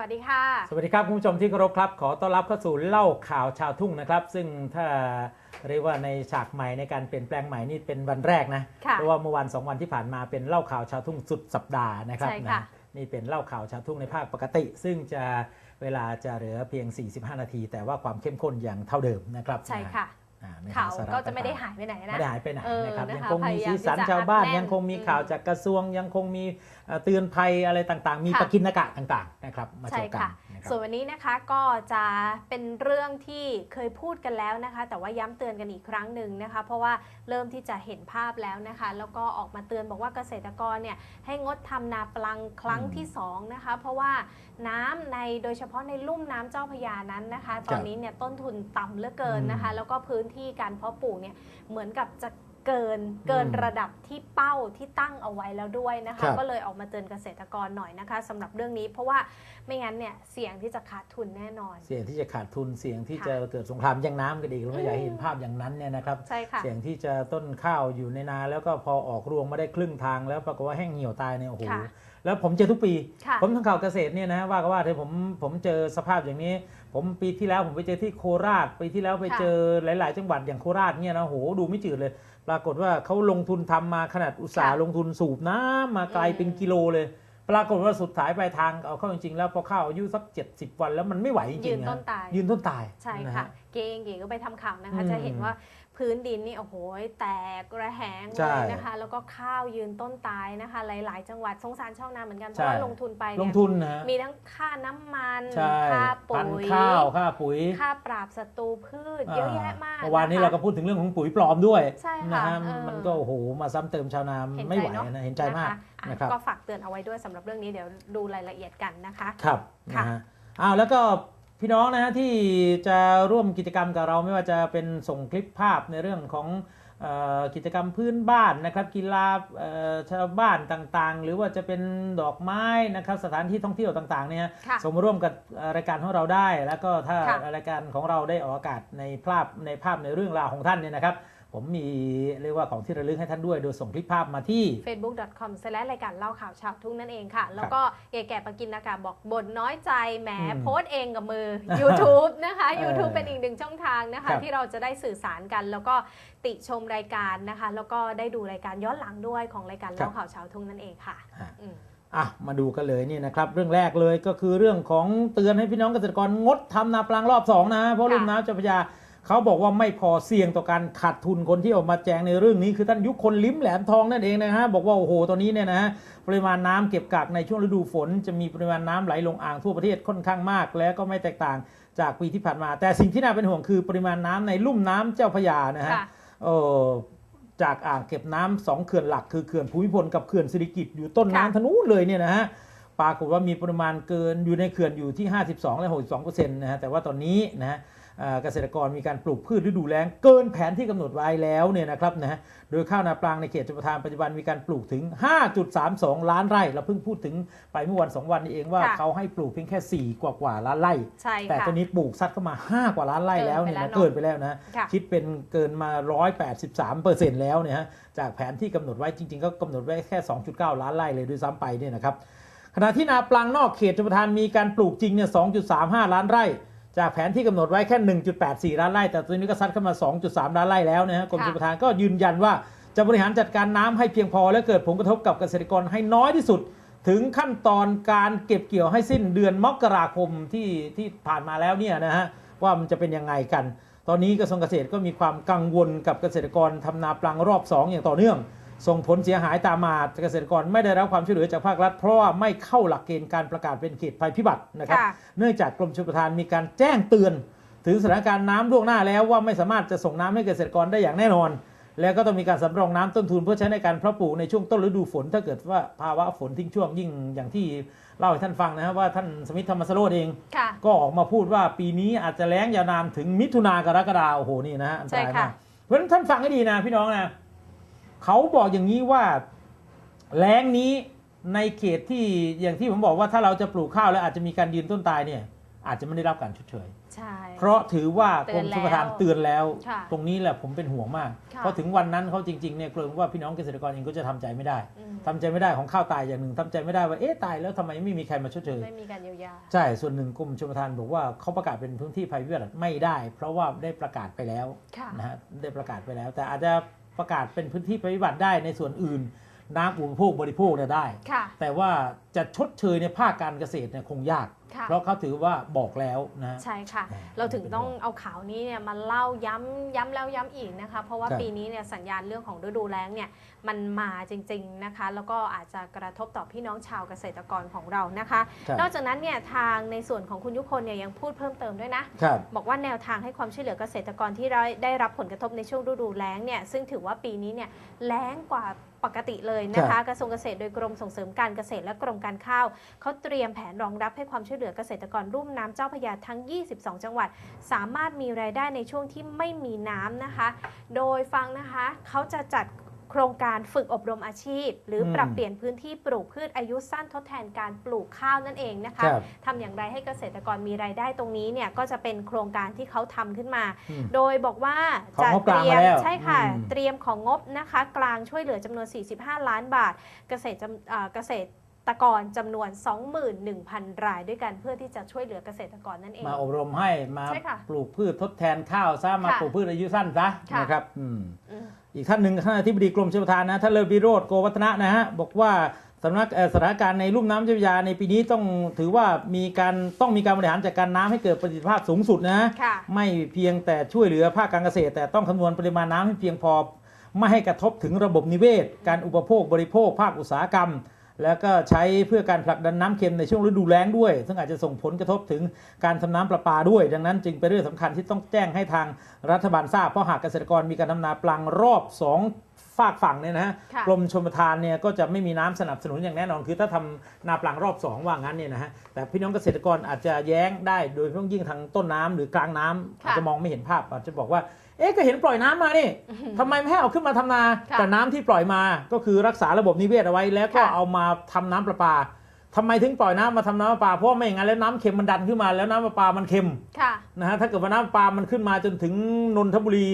วัสดีค่ะ สวัสดีครับคุณผู้ชมที่เคารพครับ ขอต้อนรับเข้าสู่เล่าข่าวชาวทุ่งนะครับ ซึ่งถ้าเรียกว่าในฉากใหม่ในการเปลี่ยนแปลงใหม่นี่เป็นวันแรกนะค่ะเพราะว่าเมื่อวันสองวันที่ผ่านมาเป็นเล่าข่าวชาวทุ่งสุดสัปดาห์นะครับใช่ค่ะนะนี่เป็นเล่าข่าวชาวทุ่งในภาคปกติ ซึ่งจะเวลาจะเหลือเพียง 45 นาที แต่ว่าความเข้มข้นอย่างเท่าเดิมนะครับใช่ค่ะอ่ เนื้อข่าวสรก็จะไม่ได้ต่งๆหายไปไหนนะไม่ได้หายไปไหนเออนะครับนะคะยังคงมีพยายามสีสันที่จะชาวบ้านอัดแน่นยังคงมีอืมข่าวจากกระทรวงยังคงมีเอ่อเตือนภัยอะไรต่างๆ มีค่ะปกินกะต่างๆนะครับมาโชใช่ว์กันค่ะนะครับ ส่วนวันนี้นะคะก็จะเป็นเรื่องที่เคยพูดกันแล้วนะคะ แต่ว่าย้ำเตือนกันอีกครั้งหนึ่งนะคะ เพราะว่าเริ่มที่จะเห็นภาพแล้วนะคะ แล้วก็ออกมาเตือนบอกว่าเกษตรกรเนี่ยให้งดทำนาปลังครั้งอืมที่สองนะคะ เพราะว่าน้ำในโดยเฉพาะในลุ่มน้ำเจ้าพระยานั้นนะคะ ตอนนี้เนี่ยต้นทุนต่ำเหลือเกินนะคะอืมแล้วก็พื้นที่การเพาะปลูกเนี่ยเหมือนกับจะ เกินเกินอืมระดับที่เป้าที่ตั้งเอาไว้แล้วด้วยนะครัคะบก็เลยออกมาเตือนเกษตรกรหน่อยนะคะสำหรับเรื่องนี้เพราะว่าไม่งั้นเนี่ยเสี่ยงที่จะขาดทุนแน่นอน เสี่ยงที่จะขาดทุนเสี่ยงที่ค่ะจะเกิดสงครามแย่งน้ำกันอีกเราไม่อยากให้อืมเห็นภาพอย่างนั้นเนี่ยนะครับใช่ค่ะเสี่ยงที่จะต้นข้าวอยู่ในนาแล้วก็พอออกรวงมาได้ครึ่งทางแล้วปรากฏว่าแห้งเหี่ยวตายเนี่ยโอ้โหค่ะ แล้วผมเจอทุกปีค่ะผมทำข่าวเกษตรเนี่ยนะว่าก็ว่าเถอะผมผมเจอสภาพอย่างนี้ ผมปีที่แล้วผมไปเจอที่โคราชปีที่แล้วไปค่ะเจอหลาย ๆ จังหวัดอย่างโคราชเนี่ยนะโหดูไม่จืดเลย ปรากฏว่าเขาลงทุนทำมาขนาดอุตสาห์ค่ะลงทุนสูบน้ำมาไกลอืมเป็นกิโลเลยปรากฏว่าสุดท้ายปลายทางเอาเข้าจริง ๆ แล้วพอข้าวอายุสัก 70 วันแล้วมันไม่ไหวจริงๆยืนนะต้นตายยืนต้นตาย ใช่นค่ะฮเกงเก๋ก็ไปทำข่าวนะคะอืมจะเห็นว่า พื้นดินนี่โอ้โหแตกระแหงใช่เลยนะคะ แล้วก็ข้าวยืนต้นตายนะคะ หลาย ๆ จังหวัดสงสารชาวนาเหมือนกันเพใช่ราะว่าลงทุนไปลเนี่งยทุนนะฮะมีทั้งค่าน้ำมันใช่ค่าปุ๋พันยข้าวค่าปุ๋ย ค่าปราบศัตรูพืชเยอะแยะมากเมื่อวานนี้ะคะเราก็พูดถึงเรื่องของปุ๋ยปลอมด้วยใช่นะค่ะฮะเออมันก็โอ้โหมาซ้ำเติมชาวนาเห็นไม่ใจไหวเนาะนะเห็นใจมากนะคะอะนะครับก็ฝากเตือนเอาไว้ด้วยสำหรับเรื่องนี้เดี๋ยวดูรายละเอียดกันนะคะครับค่ะนะฮะอ้าวแล้วก็ พี่น้องนะฮะที่จะร่วมกิจกรรมกับเราไม่ว่าจะเป็นส่งคลิปภาพในเรื่องของเอ่อกิจกรรมพื้นบ้านนะครับกีฬาเอ่อชาวบ้านต่างๆ หรือว่าจะเป็นดอกไม้นะครับสถานที่ท่องเที่ยวต่างๆเนี่ยค่ะส่งมาร่วมกับเอ่อรายการของเราได้ แล้วก็ถ้าค่ะรายการของเราได้ออกอากาศในภาพในภาพในเรื่องราวของท่านเนี่ยนะครับ ผมมีเรียกว่าของที่ระลึกให้ท่านด้วย โดยส่งคลิปภาพมาที่ facebook.com รายการเล่าข่าวชาวทุ่งนั่นเองค่ะ แล้วก็เอแก่ปากินอากาศบอกบ่นน้อยใจแหมอืมโพสต์เองกับมือ YouTube นะคะเออ YouTube เป็นอีกหนึ่งช่องทางนะครัคะบที่เราจะได้สื่อสารกัน แล้วก็ติชมรายการนะคะ แล้วก็ได้ดูรายการย้อนหลังด้วยของรายการเล่าข่าวชาวทุ่งนั่นเองค่ะอะอืมอะมาดูกันเลยนี่นะครับ เรื่องแรกเลยก็คือเรื่องของเตือนให้พี่น้องเกษตรกรงดทำนาปลังรอบสองนะเพราะค่ะรุ่มน้ำเจ้าพระยา เขาบอกว่าไม่พอเสี่ยงต่อการขาดทุนคนที่ออกมาแจงในเรื่องนี้ คือท่านยุคนลิ้มแหลมทองนั่นเองนะฮะบอกว่าโอ้โหตอนนี้เนี่ยนะฮะปริมาณน้ำเก็บกักในช่วงฤดูฝน จะมีปริมาณน้ำไหลลงอ่างทั่วประเทศค่อนข้างมาก และก็ไม่แตกต่างจากปีที่ผ่านมา แต่สิ่งที่น่าเป็นห่วงคือปริมาณน้ำในลุ่มน้ำเจ้าพระยานะฮะค่ะเออจากอ่างเก็บน้ำสองเขื่อนหลักคือเขื่อนภูมิพลกับเขื่อนสิริกิตอยู่ต้นค่ะน้ำทะนุเลยเนี่ยนะฮะปรากฏว่ามีปริมาณเกินอยู่ในเขื่อนอยู่ที่ 52 และ 62เปอร์เซ็นต์นะฮะแต่ว่าตอนนี้นะฮะ เอ่อเกษตรกรมีการปลูกพืชฤดูแล้งเกินแผนที่กำหนดไว้แล้วเนี่ยนะครับนะฮะโดยข้าวนาปลางในเขตชลประทานปัจจุบันมีการปลูกถึง 5.32 ล้านไร่เราเพิ่งพูดถึงไปเมื่อวันสองวันนี้เองว่าค่ะเขาให้ปลูกเพียงแค่ 4 กว่ากว่าล้านไร่ใช่แต่ค่ะตอนนี้ปลูกซัดเข้ามา 5 กว่าล้านไร่แล้วเนี่ยนะเกิเกินนไปไปแล้แล้ววเนอะนะค่ะคิดเป็นเกินมา 183เปอร์เซ็นต์แล้วเนี่ยฮะจากแผนที่กำหนดไว้จริง ๆ ก็กำหนดไว้แค่ 2.9 ล้านไร่เลยด้วยซ้ำไปเนี่ยนะครับขณะที่นาปลังนอกเขตชลประทานมีการปลูกจริงเนี่ย 2.35 ล้านไร่ จากแผนที่กำหนดไว้แค่ 1.84 ล้านไร่ แต่ตอนนี้ก็ซัดเข้ามา 2.3 ล้านไร่แล้วนะฮะกรมชลประทานก็ยืนยันว่าจะบริหารจัดการน้ำให้เพียงพอ และเกิดผลกระทบกับเกษตรกรให้น้อยที่สุด ถึงขั้นตอนการเก็บเกี่ยวให้สิ้นเดือนมกราคมที่ที่ผ่านมาแล้วเนี่ยนะฮะว่ามันจะเป็นยังไงกัน ตอนนี้กระทรวงเกษตรก็มีความกังวลกับเกษตรกรทำนาปลังรอบ 2 อย่างต่อเนื่อง ส่งผลเสียหายตามมาเกษตรกรไม่ได้รับความช่วยเหลือจากภาครัฐ เพราะว่าไม่เข้าหลักเกณฑ์การประกาศเป็นเขตภัยพิบัตินะครับค่ะเนื่องจากกรมชลประทานมีการแจ้งเตือน ถึงสถานการณ์น้ำล่วงหน้าแล้วว่าไม่สามารถจะส่งน้ำให้เกษตรกรได้อย่างแน่นอน แล้วก็ต้องมีการสำรองน้ำต้นทุนเพื่อใช้ในการเพาะปลูกในช่วงต้นฤดูฝน ถ้าเกิดว่าภาวะฝนทิ้งช่วงยิ่งอย่างที่เล่าให้ท่านฟังนะครับว่าท่านสมิทธธรรมสโรธเองค่ะก็ออกมาพูดว่าปีนี้อาจจะแล้งยาวนานถึงมิถุนากรกฎาโอ้โหนี่นะฮะอันตรายใช่ค่ะมากเพราะฉะนั้นท่านฟังให้ดีนะพี่น้องนะ เขาบอกอย่างนี้ว่าแล้งนี้ในเขตที่อย่างที่ผมบอกว่าถ้าเราจะปลูกข้าวแล้วอาจจะมีการยืนต้นตายเนี่ยอาจจะไม่ได้รับการชดเชยใช่ เพราะถือว่ากรมชลประทานเตืเตืออนนแล้แล้ววค่ะตรงนี้แหละผมเป็นห่วงมากค่ะเพราะถึงวันนั้นเขาจริงๆเนี่ยเกรงว่าพี่น้องเกษตรกรเองก็จะทำใจไม่ได้อืมทำใจไม่ได้ของข้าวตายอย่างหนึ่งทำใจไม่ได้ว่าเอ๊ะตายแล้วทำไมไม่มีใครมาชดเชยไม่มีการเยียวยาใช่ส่วนหนึ่งกรมชลประทานบอกว่าเขาประกาศเป็นพื้นที่ภัยพิบัติไม่ได้ เพราะว่าได้ประกาศไปแล้วค่ะนะฮะได้ประกาศไปแล้ว แต่อาจจะ ประกาศเป็นพื้นที่ภัยพิบัติได้ในส่วนอื่น น้ำอุปโภคบริโภคเนี่ยได้ ค่ะ แต่ว่าจะชดเชยในภาคการเกษตรเนี่ยคงยาก ค่ะ เพราะเขาถือว่าบอกแล้วนะใช่ค่ะแหม่เราถึงต้องเอาข่าวนี้เนี่ยมาเล่าย้ำย้ำแล้วย้ำอีกนะคะ เพราะว่าครับปีนี้เนี่ยสัญญาณเรื่องของฤดูแล้งเนี่ยมันมาจริงๆนะคะ แล้วก็อาจจะกระทบต่อพี่น้องชาวเกษตรกรของเรานะคะครับนอกจากนั้นเนี่ยทางในส่วนของคุณยุคนเนี่ยยังพูดเพิ่มเติมด้วยนะ ครับ บอกว่าแนวทางให้ความช่วยเหลือเกษตรกรที่ได้ได้รับผลกระทบในช่วงฤดูแล้งเนี่ยซึ่งถือว่าปีนี้เนี่ยแล้งกว่าปกติเลยนะครัคะ บกระทรวงเกษตรโดยกรมส่งเสริมการเกษตรและกรมการข้าวเขาเตรียมแผนรองรับให้ความช่วยเหลือเกษตรกรรุ่มน้ำเจ้าพระยาทั้ง 22 จังหวัด สามารถมีรายได้ในช่วงที่ไม่มีน้ำนะคะ โดยฟังนะคะเขาจะจัดโครงการฝึกอบรมอาชีพ หรืออมปรับเปลี่ยนพื้นที่ปลูกพืชอายุสั้นทดแทนการปลูกข้าวนั่นเองนะคะครับทำอย่างไรให้เกษตรกรมีรายได้ตรงนี้เนี่ยก็จะเป็นโครงการที่เขาทำขึ้นมาอืมโดยบอกว่าของจะงบกเตลางรียมาแล้วใช่ค่ะอืมเตรียมของงบนะคะ กลางช่วยเหลือจำนวน 45 ล้านบาท เกษตรจำเอ่อเกษตร กรจำนวน 21,000 รายด้วยกันเพื่อที่จะช่วยเหลือเกษตรกรนั่นเอง มาอบรมให้มาใช่ค่ะปลูกพืชทดแทนข้าวซะมาค่ะปลูกพืชอายุสั้นซะค่ะ นะครับอืมอืม อีกท่านหนึ่งท่านอธิบดีกรมชลประทานนะท่านเลิศวิโรธโกวัฒนะนะฮะบอกว่าสำนักเอ่อสถานการณ์ในลุ่มน้ำเจ้าพระยาในปีนี้ต้องถือว่ามีการต้องมีการบริหารจัดการน้ำให้เกิดประสิทธิภาพสูงสุดนะ ค่ะ ไม่เพียงแต่ช่วยเหลือภาคการเกษตร แต่ต้องคำนวณปริมาณน้ำให้เพียงพอ ไม่ให้กระทบถึงระบบนิเวศ การอุปโภคบริโภคภาคอุตสาหกรรม แล้วก็ใช้เพื่อการผลักดันน้ำเค็มในช่วงฤดูแล้งด้วย ซึ่งอาจจะส่งผลกระทบถึงการทำน้ำประปาด้วย ดังนั้นจึงเป็นเรื่องสำคัญที่ต้องแจ้งให้ทางรัฐบาลทราบ เพราะหากเกษตรกรมีการทำนาปลังรอบสองฝากฝั่งเนี่ยนะฮะค่ะกรมชลประทานเนี่ยก็จะไม่มีน้ำสนับสนุนอย่างแน่นอน คือถ้าทำนาปลังรอบสองว่างั้นเนี่ยนะฮะแต่พี่น้องเกษตรกรอาจจะแย้งได้โดยเฉพาะยิ่งทางต้นน้ำหรือกลางน้ำค่ะอาจจะมองไม่เห็นภาพอาจจะบอกว่า เอ๊ะก็เห็นปล่อยน้ำมานี่ทำไมไม่ให้เอาขึ้นมาทำนาค่ะแต่น้ำที่ปล่อยมาก็คือรักษาระบบนิเวศเอาไว้ แล้วก็ค่ะเอามาทำน้ำประปาทำไมถึงปล่อยน้ำมาทำน้ำประปาเพราะว่าไม่อย่างนั้นแล้วน้ำเค็มมันดันขึ้นมาแล้วน้ำประปามันเค็มค่ะนะฮะถ้าเกิดว่าน้ำประปามันขึ้นมาจนถึงนนทบุรี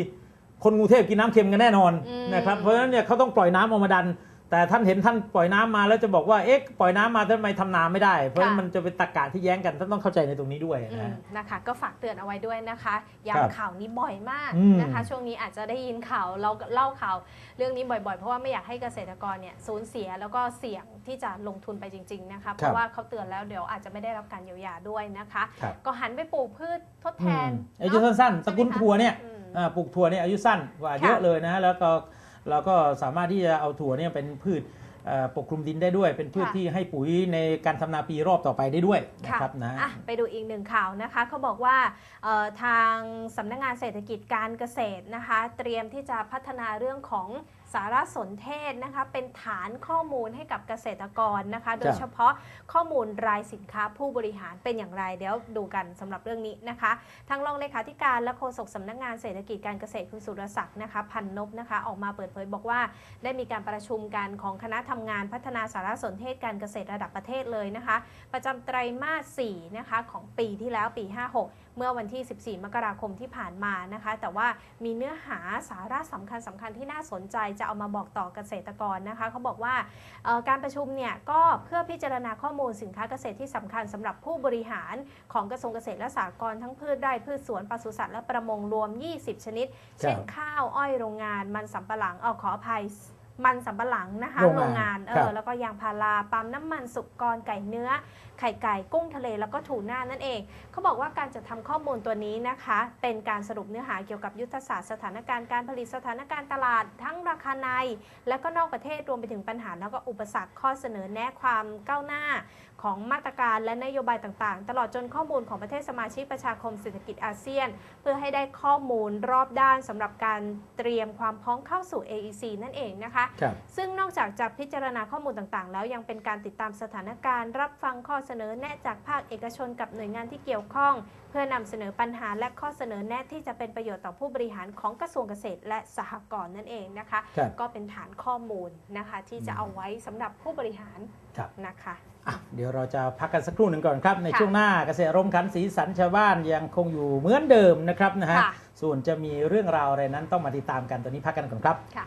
คนกรุงเทพกินน้ำเค็มกันแน่นอนอืมนะครับเพราะฉะนั้นเนี่ยเขาต้องปล่อยน้ำออกมาดัน แต่ท่านเห็นท่านปล่อยน้ำมาแล้วจะบอกว่าเอ๊ะปล่อยน้ำมาทำไมทำนาไม่ได้ เพราะฉะนั้นมันจะเป็นตรรกะที่แย้งกันท่านต้องเข้าใจในตรงนี้ด้วยอืนะมฮะนะคะ ก็ฝากเตือนเอาไว้ด้วยนะคะครับย้ำข่าวนี้บ่อยมากอืมนะคะ ช่วงนี้อาจจะได้ยินข่าวเราเล่าข่าวเรื่องนี้บ่อยๆ เพราะว่าไม่อยากให้เกษตรกรเนี่ยสูญเสียแล้วก็เสี่ยงที่จะลงทุนไปจริงๆนะคะเพราะว่าเขาเตือนแล้วเดี๋ยวอาจจะไม่ได้รับการเยียวยาด้วยนะคะครับก็หันไปปลูกพืชทดแทนอืมอายุสั้นๆตระกูลถั่วเนี่ยอืมอ่าปลูกถั่วเนี่ยอายุสั้นกว่าค่ะเยอะเลยนะฮะแล้วก็ เราก็สามารถที่จะเอาถั่วเนี่ยเป็นพืชเอ่อปกคลุมดินได้ด้วย เป็นพืชค่ะที่ให้ปุ๋ยในการทำนาปีรอบต่อไปได้ด้วยนะค่ะครับนะอะไปดูอีกหนึ่งข่าวนะคะเขาบอกว่าเอ่อทางสำนักงานเศรษฐกิจการเกษตรนะคะ เตรียมที่จะพัฒนาเรื่องของ สารสนเทศนะคะเป็นฐานข้อมูลให้กับเกษตรกรนะคะ โดยเฉพาะข้อมูลรายสินค้าผู้บริหารเป็นอย่างไรเดี๋ยวดูกันสำหรับเรื่องนี้นะคะ ทางรองเลขาธิการและโฆษกสำนักงานเศรษฐกิจการเกษตรคุณสุรศักดิ์นะคะพันนบนะคะออกมาเปิดเผยบอกว่า ได้มีการประชุมกันของคณะทำงานพัฒนาสารสนเทศการเกษตรระดับประเทศเลยนะคะ ประจำไตรมาส4นะคะของปีที่แล้วปี 56 เมื่อวันที่ 14 มกราคมที่ผ่านมานะคะ แต่ว่ามีเนื้อหาสาระสำคัญสำคัญที่น่าสนใจจะเอามาบอกต่อเกษตรกรนะคะเขาบอกว่าการประชุมเนี่ยก็เพื่อพิจารณาข้อมูลสินค้าเกษตรที่สำคัญสำหรับผู้บริหารของกระทรวงเกษตรและสหกรณ์ทั้งพืชไร่พืชสวนปศุสัตว์และประมงรวม 20 ชนิด เช่นข้าวอ้อยโรงงานมันสำปะหลังเออขออภัย มันสำปะหลังนะคะโรงงานเอครัอบ แล้วก็ยางพาราปั๊มน้ำมันสุกรไก่เนื้อ ไข่ไก่กุ้งทะเลแล้วก็ถูน่านั่นเอง เขาบอกว่าการจัดทำข้อมูลตัวนี้นะคะ เป็นการสรุปเนื้อหาเกี่ยวกับยุทธศาสตร์สถานการณ์การผลิตสถานการณ์ตลาด ทั้งราคาใน และก็นอกประเทศรวมไปถึงปัญหาแล้วก็อุปสรรคข้อเสนอแนะความก้าวหน้า ของมาตรการและนโยบายต่างๆ ตลอดจนข้อมูลของประเทศสมาชิกประชาคมเศรษฐกิจอาเซียน เพื่อให้ได้ข้อมูลรอบด้านสำหรับการเตรียมความพร้อมเข้าสู่ AEC นั่นเองนะคะครับซึ่งนอกจากจะพิจารณาข้อมูลต่างๆ แล้วยังเป็นการติดตามสถานการณ์ รับฟังข้อเสนอแนะจากภาคเอกชนกับหน่วยงานที่เกี่ยวข้อง เพื่อนำเสนอปัญหาและข้อเสนอแนะที่จะเป็นประโยชน์ต่อผู้บริหารของกระทรวงเกษตร และสหกรณ์นั่นเองนะคะครับก็เป็นฐานข้อมูลนะคะที่จะเอาไว้สำหรับผู้บริหารครับนะคะอะเดี๋ยวเราจะพักกันสักครู่หนึ่งก่อนครับในค่ะช่วงหน้าเกษตรรมขันสีสันชาวบ้านยังคงอยู่เหมือนเดิมนะครับนะฮะค่ะส่วนจะมีเรื่องราวอะไรนั้นต้องมาติดตามกันตอนนี้พักกันก่อนครับค่ะ